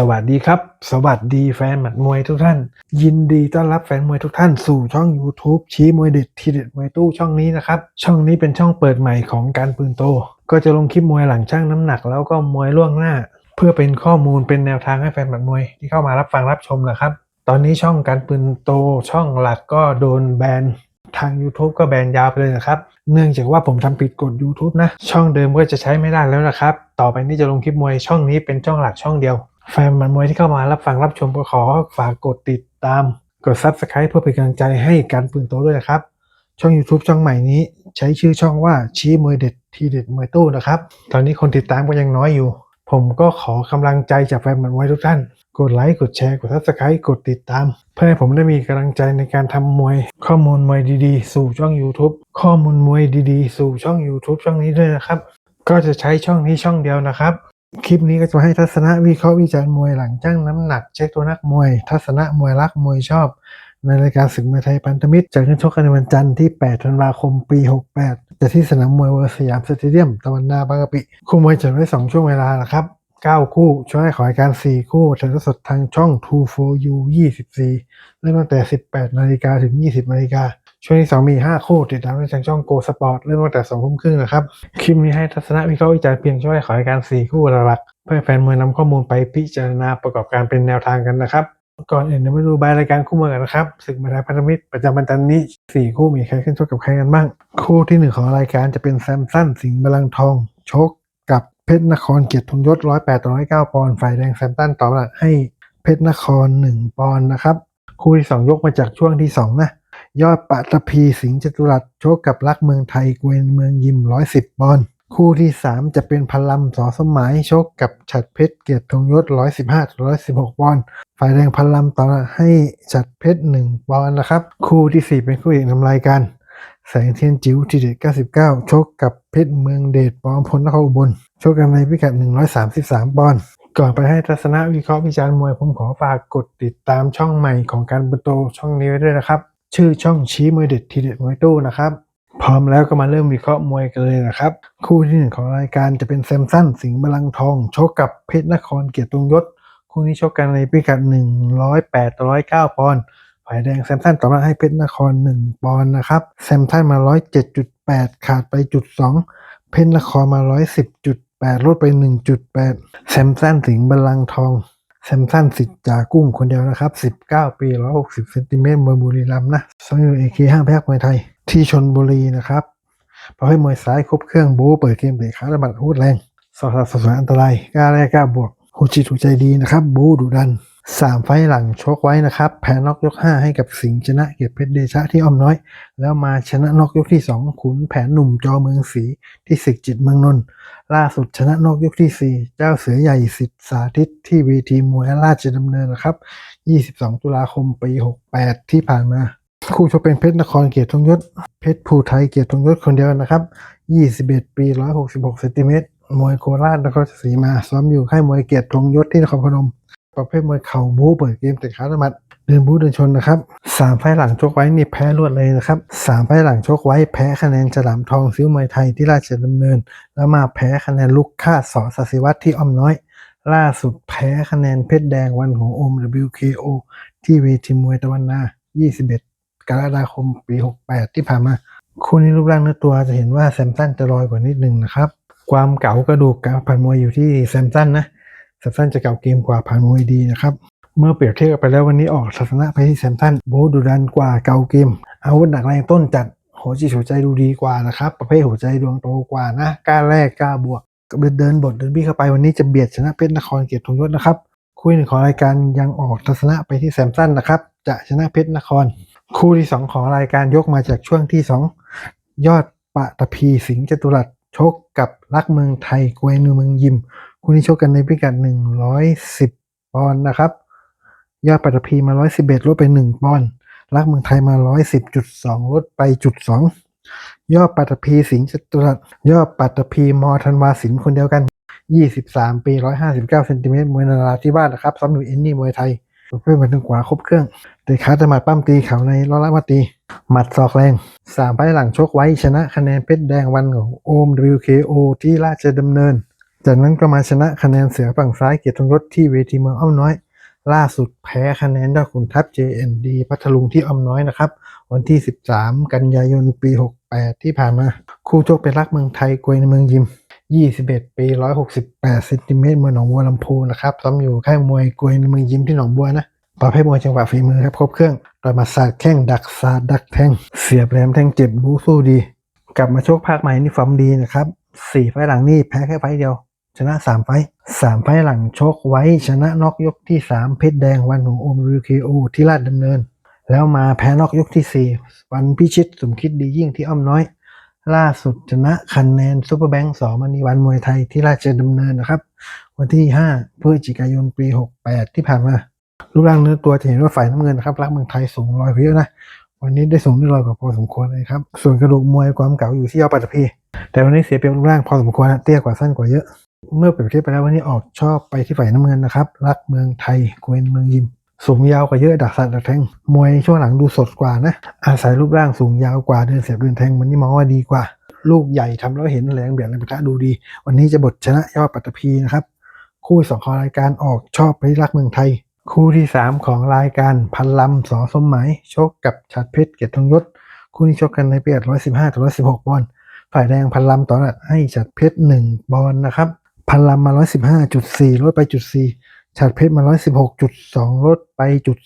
สวัสดีครับ สวัสดีแฟนหมัดมวยทุกท่าน ยินดีต้อนรับแฟนมวยทุกท่านสู่ช่อง YouTube ชี้มวยเด็ดทีเด็ดมวยตู้ช่องนี้นะครับ ช่องนี้เป็นช่องเปิดใหม่ของการปืนโต ก็จะลงคลิปมวยหลังช่างน้ำหนักแล้วก็มวยล่วงหน้า เพื่อเป็นข้อมูลเป็นแนวทางให้แฟนหมัดมวยที่เข้ามารับฟังรับชมนะครับ ตอนนี้ช่องการปืนโตช่องหลักก็โดนแบนทาง YouTube ก็แบนยาวไปเลยนะครับ เนื่องจากว่าผมทำผิดกฎ YouTube นะ ช่องเดิมก็จะใช้ไม่ได้แล้วนะครับ ต่อไปนี้จะลงคลิปมวยช่องนี้เป็นช่องหลักช่องเดียว แฟนมันมวยที่เข้ามารับฟังรับชมก็ขอฝากกดติดตาม กด Subscribe เพื่อเป็นกำลังใจให้การปืนโตด้วยนะครับ ช่อง YouTube ช่องใหม่นี้ ใช้ชื่อช่องว่าชี้มวยเด็ดทีเด็ดมวยตู้นะครับ ตอนนี้คนติดตามก็ยังน้อยอยู่ ผมก็ขอกำลังใจจากแฟนมันมวยทุกท่าน กดไลค์กดแชร์กด subscribe กดติดตาม เพื่อให้ผมได้มีกำลังใจในการทำมวย ข้อมูลมวยดีๆ สู่ช่อง YouTube ข้อมูลมวยดีๆ สู่ช่อง YouTube ช่องนี้ด้วยนะครับ ก็จะใช้ช่องนี้ช่องเดียวนะครับ คลิปนี้ก็จะมาให้ทัศนะวิเคราะห์วิจารณ์มวยหลังจ้างน้ำหนักเช็คตัวนักมวย ทัศนะมวยรักมวยชอบ ในรายการศึกมวยไทยพันธมิตรจัดขึ้นชกกันในวันจันทร์ที่ 8 ธันวาคม ปี 68 แต่ที่สนามมวยเวอร์สยามสเตเดียมตะวันนาบางกะปิ คู่มวยจัดไว้ 2 ช่วงเวลานะครับ 9 คู่ ช่วงแรกของรายการ 4 คู่ถ่ายทอดสดทางช่อง 2 4 u 24 เริ่มตั้งแต่ 18 นาฬิกาถึง 20 นาฬิกา ช่วงที่2มี 5 คู่ติดตามได้ทางช่อง Go Sport เริ่มตั้งแต่2ทุ่มครึ่งนะครับ คลิปนี้ให้ทัศนะวิเคราะห์วิจารณ์เพียงช่วงแรกของรายการ 4 คู่หลักเพื่อแฟนมวยนำข้อมูลไปพิจารณาประกอบการเป็นแนวทางกันนะครับ ก่อนอื่นเดี๋ยวมาดูใบรายการคู่มวยกันนะครับศึกมวยไทยพันธมิตรประจำวันจันทร์นี้ 4 คู่มีใครขึ้นชกกับใครกันบ้าง คู่ที่ 1 ของรายการจะเป็นแซมสันสิงห์บลังก์ทอง ชกกับเพชรนครเกียรติทุนยศ108ต่อ109ปอนด์ฝ่ายแดงแซมสันต่อหลักให้เพชรนคร 1 ปอนด์นะครับคู่ที่ 2 ยกมาจากช่วงที่ 2 นะ ยอดปัตภีสิงห์จตุรัสโชกกับรักเมืองไทยเกวนเมืองยิม 110ปอนด์คู่ที่ 3 จะเป็นพลัมสอสมัยโชกกับฉัดเพชรเกียรติธงยศ 115-116ปอนด์ฝ่ายแดงพลัมต่อให้ฉัดเพชร1ปอนด์นะครับ คู่ทีสี่4 เป็นคู่เอกนำรายการแสงเทียนจิ๋วทีเด็ด99ชกกับเพชรเมืองเดชปอมพลนครอุบลโชกกันในพิกัด 133 ปอนด์ก่อนไปให้ทัศนวิเคราะห์วิจารณ์มวยผมขอฝากกดติดตามช่องใหม่ของการบุโตช่องนี้ไว้ด้วยนะครับ ชื่อช่องชี้มวยเด็ดทีเด็ดมวยตู้นะครับ พร้อมแล้วก็มาเริ่มวิเคราะห์มวยกันเลยนะครับ คู่ที่หนึ่งของรายการจะเป็นแซมสันสิงห์บลังทองชกกับเพชรนครเกียรติรงยศ คู่นี้ชกกันในพิกัด 108ต่อ109ปอนด์ฝ่ายแดงแซมสันต่อบรับให้เพชรนคร 1 ปอนด์นะครับแซมสันมา 107.8 ขาดไปจุด2เพชรนครมา 110.8ลดไป 1.8แซมสันสิงห์บลังทอง แซมสันสิทธิ์จากกุ้งคนเดียวนะครับ 19 ปี 160เซนติเมตรมวยบุรีรัมย์นะสองอยู่เอเคห้างแพกมวยไทย ที่ชนบุรีนะครับประเภทมวยซ้ายครบเครื่องบู๊เปิดเกมเด็กขาระบัดหูดแรงสอดสวนอันตรายกล้าแรกกล้าบวกหูจิตหูใจดีนะครับ บู๊ดุดัน สามไฟหลังชกไว้นะครับ แพ้น็อกยก 5 ให้กับสิงห์ชนะเกียรติเพชรเดชะที่อ้อมน้อย แล้วมาชนะน็อกยกที่ 2 ขุนแผนหนุ่มจอเมืองศรีที่ศึกจิตเมืองนนท์ล่าสุดชนะนอกยกที่ 4 เจ้าเสือใหญ่สิทธิสาธิตที่เวทีมวยราชดำเนินนะครับ 22 ตุลาคมปี 68 ที่ผ่านมาคู่ชกเป็นเพชรนครเกียรติทงยศเพชรภูไทยเกียรติทงยศคนเดียวนะครับ 21 ปี 166เซนติเมตรมวยโคราชนครศรีมาซ้อมอยู่ค่ายมวยเกียรติทงยศที่นครพนม ประเภทมวยเข่าบู๊เปิดเกมเตะขาตะมัดเดินบู๊เดินชนนะครับสามไฟหลังชกไว้นี่แพ้รวดเลยนะครับสามไฟหลังชกไว้แพ้คะแนนฉลามทองซิ้วมวยไทยที่ราชดำเนิน แล้วมาแพ้คะแนนลูกค่าสอสศิวัตรที่อ้อมน้อย ล่าสุดแพ้คะแนนเพชรแดงวันของโอม WKO ที่เวทีมวยตะวันนา 21 กรกฎาคมปี 68 ที่ผ่านมาคู่นี้รูปร่างเนื้อตัวจะเห็นว่าแซมสันจะลอยกว่านิดนึงนะครับ ความเก๋ากระดูกการผ่านมวยอยู่ที่แซมสันนะ ซมสันจะเก่าเกมกว่าผ่านมวยดีนะครับ เมื่อเปรียบเทียบไปแล้ววันนี้ออกทัศนะไปที่แซมสันโบดูดันกว่าเก่าเกม อาวุธหนักแรงต้นจัดหัวจิตหัวใจดูดีกว่านะครับ ประเภทหัวใจดวงโตกว่านะกล้าแลกกล้าบวกเดินเดินบทเดินบี้เข้าไปวันนี้จะเบียดชนะเพชรนครเกียรติทงยศนะครับคู่หนึ่งของรายการยังออกทัศนะไปที่แซมสันนะครับ จะชนะเพชรนคร คู่ที่สองของรายการยกมาจากช่วงที่สองยอดปะตะพีสิงห์จตุรัสชกกับรักเมืองไทยกวยนูเมืองยิม คู่นี้ชกกันในพิกัด110ปอนด์นะครับ ยอดปัตตภีมา111ลดไป1ปอนด์รักเมืองไทยมา110.2ลดไปจุด2ยอดปัตตภีสิงห์จตุรัสยอดปัตตภีมอธันวาสินคนเดียวกัน23ปี159เก้าเซนติเมตรมวยนาราธิวาสนะครับซ้อมอยู่เอ็นนี่มวยไทยประเภทมันถึงขวาครบเครื่องเตะขาตะหมัดปั้มตีเข่าในล้อละมาตี หมัดศอกแรงสามไฟล์หลังชกไว้ชนะคะแนนเพชรแดงวันของโอม WKO ที่ราชดำเนิน จากนั้นก็มาชนะคะแนนเสือฝั่งซ้ายเกียรติธงยศที่เวทีเมืองอ้อมน้อย ล่าสุดแพ้คะแนนยอดขุนทัพ JND พัทลุงที่อ้อมน้อยนะครับ วันที่ 13 กันยายนปี 68 ที่ผ่านมา คู่ชกเป็นรักเมืองไทยกวยในเมืองยิม 21 ปี 168เซนติเมตรเมืองหนองบัวลำพูนะครับซ้อมอยู่ค่ายมวยกวยในเมืองยิมที่หนองบัวนะประเภทมวยจังหวะฝีมือครับครบเครื่องต่อยมาสาดแข้งดักสาดดักแทงเสียบแหลมแทงเจ็บบูสู้ดี กลับมาโชกภาคใหม่นี่ฟอร์มดีนะครับสี่ไฟหลังนี่แพ้แค่ไฟเดียว ชนะสามไฟล์สามไฟล์หลังชกไว้ชนะน็อกยกที่สามเพชรแดงวันหนูอมรีเคโอที่ลาดดำเนิน แล้วมาแพ้น็อกยกที่สี่วันพิชิตสมคิดดียิ่งที่อ้อมน้อย ล่าสุดชนะคะแนนซูเปอร์แบงค์สอมณีวันมวยไทยที่ราชดำเนินนะครับ วันที่5พฤศจิกายนปี68ที่ผ่านมารูปร่างเนื้อตัวจะเห็นว่าฝ่ายน้ำเงินนะครับรักเมืองไทยสูงร้อยเยอะนะวันนี้ได้สูงได้ลอยกว่าพอสมควรเลยครับ ส่วนกระดูกมวยความเก่าอยู่ที่ยอดปัตตภีแต่วันนี้เสียเปรียบรูปร่างพอสมควรนะเตี้ยกว่าสั้นกว่าเยอะ เมื่อเปรียบเทียบไปแล้ววันนี้ออกชอบไปที่ฝ่ายน้ำเงินนะครับ รักเมืองไทยกวนเมืองยิม สูงยาวกว่าเยอะดักสัตว์ดักแทงมวยช่วงหลังดูสดกว่านะ อาศัยรูปร่างสูงยาวกว่าเดินเสียบเดินแทงมันนี่มองว่าดีกว่า ลูกใหญ่ทำแล้วเห็นแรงเบียดแรงปะทะดูดี วันนี้จะบทชนะยอดปัตตภีนะครับ คู่สองของรายการออกชอบไปรักเมืองไทย คู่ที่ 3 ของรายการพันลำสอสมหมายชกกับชัดเพชรเกียรติธงยศคู่นี้ชกกันในปี115ต่อ116ปอนด์ฝ่ายแดงพันลำต่อนัดให้ชัดเพชร1ปอนด์นะครับ พันลำมา115.4ลดไปจุด4ชัดเพชรมา116.2ลดไปจุด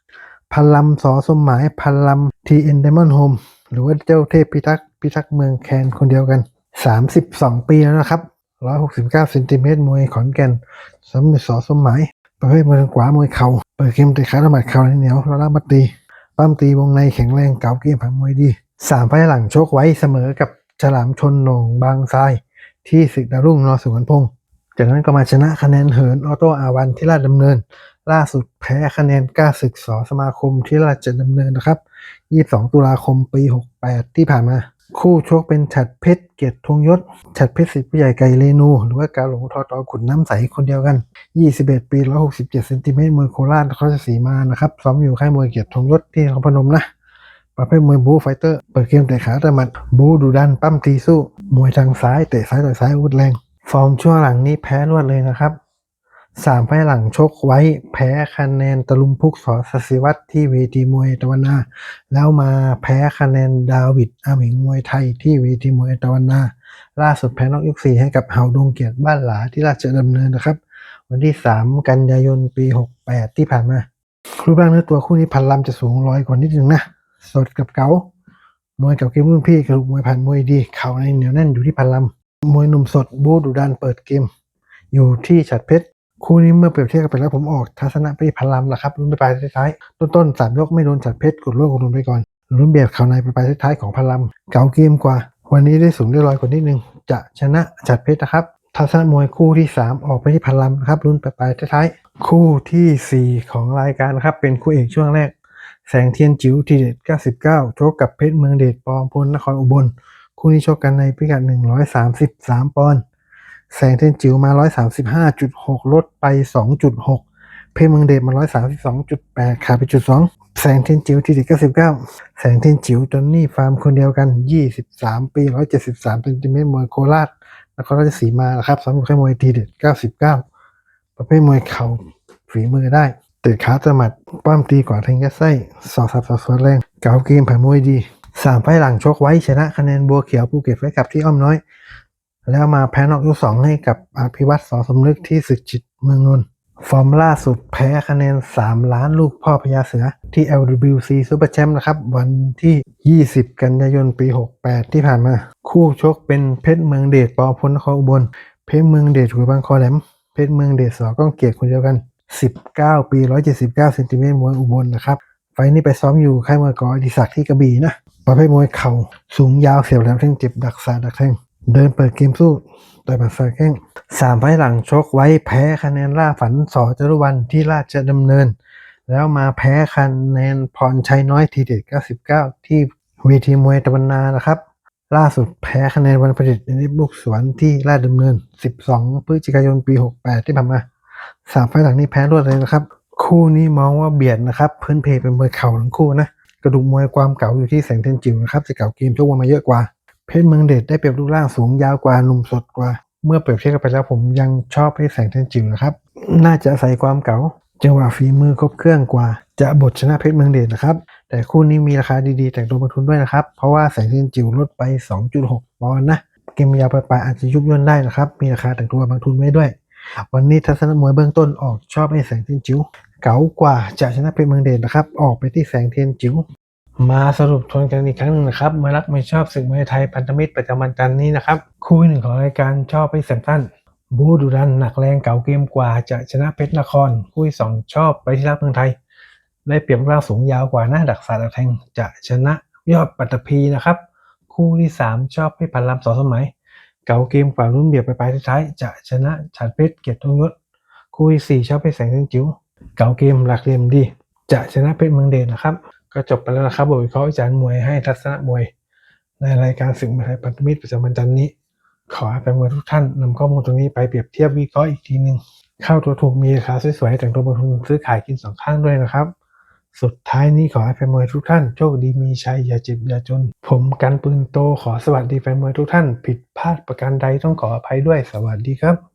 2พันลำสอสมหมายพันลำทีเอ็นไดมอนด์โฮมหรือว่าเจ้าเทพพิทักษ์พิทักษ์เมืองแคนคนเดียวกัน32ปีแล้วนะครับ169เก้าเซนติเมตรมวยขอนแก่นสำหรับสอสมหมายประเภทมวยทางขวามวยเข่าเปิดเกมเตะขาตะบัดเข่าเหนียวแล้วลากมาตีปั้มตีวงในแข็งแรงเก่าเกมผังมวยดีสามไฟหลังโชคไว้เสมอกับฉลามชนหนงบางทราย ที่ศึกดาวรุ่งนอสุวรรณพงศ์จากนั้นก็มาชนะคะแนนเหินออโต้อาวันที่ราชดำเนิน ล่าสุดแพ้คะแนนกล้าศึกสอสมาคมที่ราชดำเนินนะครับ 22 ตุลาคมปี 68 ที่ผ่านมา คู่ชกเป็นฉัดเพชรเกียรติธงยศฉัดเพชรสิทธิ์ผู้ใหญ่ไก่เรนู หรือว่ากาหลงทอตอขุนน้ำใสคนเดียวกัน 21 ปี 167เซนติเมตรมวยโคราชนครราชสีมานะครับซ้อมอยู่ค่ายมวยเกียรติธงยศที่นครพนมนะ ประเภทมวยบูไฟเตอร์ เปิดเกมเตะขาแต่มัดบูดูดันปั้มตีสู้ มวยทางซ้ายเตะซ้ายต่อยซ้ายอาวุธแรง ฟอร์มช่วงหลังนี้แพ้รวดเลยนะครับสามไฟหลังชกไว้แพ้คะแนนตะลุมพุกสอสศิวัตรที่เวทีมวยตะวันนา แล้วมาแพ้คะแนนดาวิดอาหมิงมวยไทยที่เวทีมวยตะวันนา ล่าสุดแพ้นอกยกสี่ให้กับเฮาดงเกียรติบ้านหลาที่ราชดำเนินนะครับ วันที่ 3 กันยายนปี 68 ที่ผ่านมารูปร่างเนื้อตัวคู่นี้พันลำจะสูงร้อยกว่านิดนึงนะ สดกับเก๋ามวยกับเกมรุ่นพี่กระดูกมวยผ่านมวยดี เข่าในเหนียวแน่นอยู่ที่พันลำมวยหนุ่มสดบูดุดันเปิดเกม อยู่ที่ฉัดเพชรคู่นี้เมื่อเปรียบเทียบกันไปแล้วผมออกทัศนะไปที่พันลำแหละครับรุ่นไปลายท้ายๆต้นๆสามยกไม่โดนฉัดเพชรกดโลกกดลุนไปก่อนรุ่นเบียดเข่าในไปลายท้ายของพันลำเก๋าเกมกว่า วันนี้ได้สูงได้ลอยกว่านิดนึง จะชนะฉัดเพชรนะครับทัศนมวยคู่ที่ 3 ออกไปที่พันลำนะครับรุ่นปลายท้าย คู่ทีสี่4 ของรายการนะครับเป็นคู่เอกช่วงแรก แสงเทียนจิ๋วทีเด็ด 99 ชกกับเพชรเมืองเดชปองพลนครอุบล คู่นี้ชกกันในพิกัด 133 ปอนด์ แสงเทียนจิ๋วมา 135.6 ลดไป 2.6 เพชรเมืองเดชมา 132.8 ขาดไปจุด 2 แสงเทียนจิ๋วทีเด็ด 99 แสงเทียนจิ๋วจอนนี่ฟาร์มคนเดียวกัน 23 ปี 173เซนติเมตรมวยโคราชนครราชสีมานะครับสำหรับค่ายมวยทีเด็ด 99 ประเภทมวยเข่าฝีมือได้ เตะขาตะหมัดปั้มตีกว่าแทงยัดไส้สอดสับสอดสวนแรง เก๋าเกมผ่านมวยดีสามไฟหลังชกไว้ชนะคะแนนบัวเขียวภูเก็ตไว้กับที่อ้อมน้อย แล้วมาแพ้นอกยกสองให้กับอภิวัตรสอสมนึกที่ศึกจิตเมืองนนท์ฟอร์มล่าสุดแพ้คะแนน 3 ล้านลูกพ่อพญาเสือที่ LWC Super Champ นะครับ วันที่ 20 กันยายนปี 68 ที่ผ่านมา คู่ชกเป็นเพชรเมืองเดชปอพลนครอุบล เพชรเมืองเดชหัวบางคอแหลม เพชรเมืองเดชสอก้องเกียรติคนเดียวกัน 19 ปี 179เซนติเมตรมวยอุบลนะครับ ไฟนี้ไปซ้อมอยู่ค่ายมวยกอดิศักดิ์ที่กระบี่นะประเภทมวยเข่าสูงยาวเสียวแหลมแทงเจ็บดักสาดักแทงเดินเปิดเกมสู้ต่อยบัตรสายแข้งสามไฟล์หลังชกไว้แพ้คะแนนล่าฝันสอจรุวันที่ราชดำเนิน แล้วมาแพ้คะแนนพรชัยน้อยทีเด็ด 99 ที่เวทีมวยตะวันนานะครับ ล่าสุดแพ้คะแนนวันผลิตในบุกสวนที่ราชดำเนิน 12 พฤศจิกายนปี 68 ที่ผ่านมา สามไฟหลังนี้แพ้รวดเลยนะครับ คู่นี้มองว่าเบียดนะครับพื้นเพเป็นมวยเข่าทั้งคู่นะกระดูกมวยความเก่าอยู่ที่แสงเทียนจิ๋วนะครับจะเก่าเกมชกมาเยอะกว่า เพชรเมืองเดชได้เปรียบรูปร่างสูงยาวกว่าหนุ่มสดกว่า เมื่อเปรียบเทียบกันไปแล้วผมยังชอบให้แสงเทียนจิ๋วนะครับ น่าจะอาศัยความเก๋าจังหวะฝีมือครบเครื่องกว่า จะบทชนะเพชรเมืองเดชนะครับ แต่คู่นี้มีราคาดีๆ แต่งตัวลงทุนด้วยนะครับ เพราะว่าแสงเทียนจิ๋วลดไป 2.6 ปอนด์นะ เกมยาวไปลายๆอาจจะยุบย่นได้นะครับ มีราคาแต่งตัวบางทุนไว้ด้วย วันนี้ทัศนมวยเบื้องต้นออกชอบให้แสงเทียนจิ๋วเก๋ากว่าจะชนะเพชรเมืองเดชนะครับ ออกไปที่แสงเทียนจิ๋วมาสรุปทวนกันอีกครั้งหนึ่งนะครับมารักไม่ชอบศึกมวยไทยพันธมิตรประจำวันจันทร์นี้นะครับคู่หนึ่งของรายการชอบไปแสงสั้นบูดุดันหนักแรงเก่าเกมกว่าจะชนะเพชรนครคู่สองชอบไปที่รักเมืองไทย ได้เปรียบร่างสูงยาวกว่าหน้าดักสาดแทงจะชนะยอดปัตตภีนะครับ คู่ที่สามชอบให้พันลำสองสมัย เก่าเกมกว่ารุ่นเบียดไปปลายท้ายจะชนะฉันเพชรเกียรติทงยศคู่ที่สี่ชอบไปแสงเทียนจิ๋วเก่าเกมหลักเหลี่ยมดี จะชนะเพชรเมืองเดชนะครับ ก็จบไปแล้วนะครับบทวิเคราะห์วิจารณ์มวยให้ทัศนะมวย ในรายการศึกมวยไทยพันธมิตรประจำวันจันทร์นี้ ขอให้แฟนมวยทุกท่านนำข้อมูลตรงนี้ไปเปรียบเทียบวิเคราะห์อีกทีหนึ่งเข้าตัวถูกมีราคาสวยๆแต่งตัวบนทุนซื้อขายกินสองข้างด้วยนะครับ สุดท้ายนี้ขอให้แฟนมวยทุกท่านโชคดีมีชัยอย่าเจ็บอย่าจน ผมกันปืนโตขอสวัสดีแฟนมวยทุกท่าน ผิดพลาดประการใดต้องขออภัยด้วยสวัสดีครับ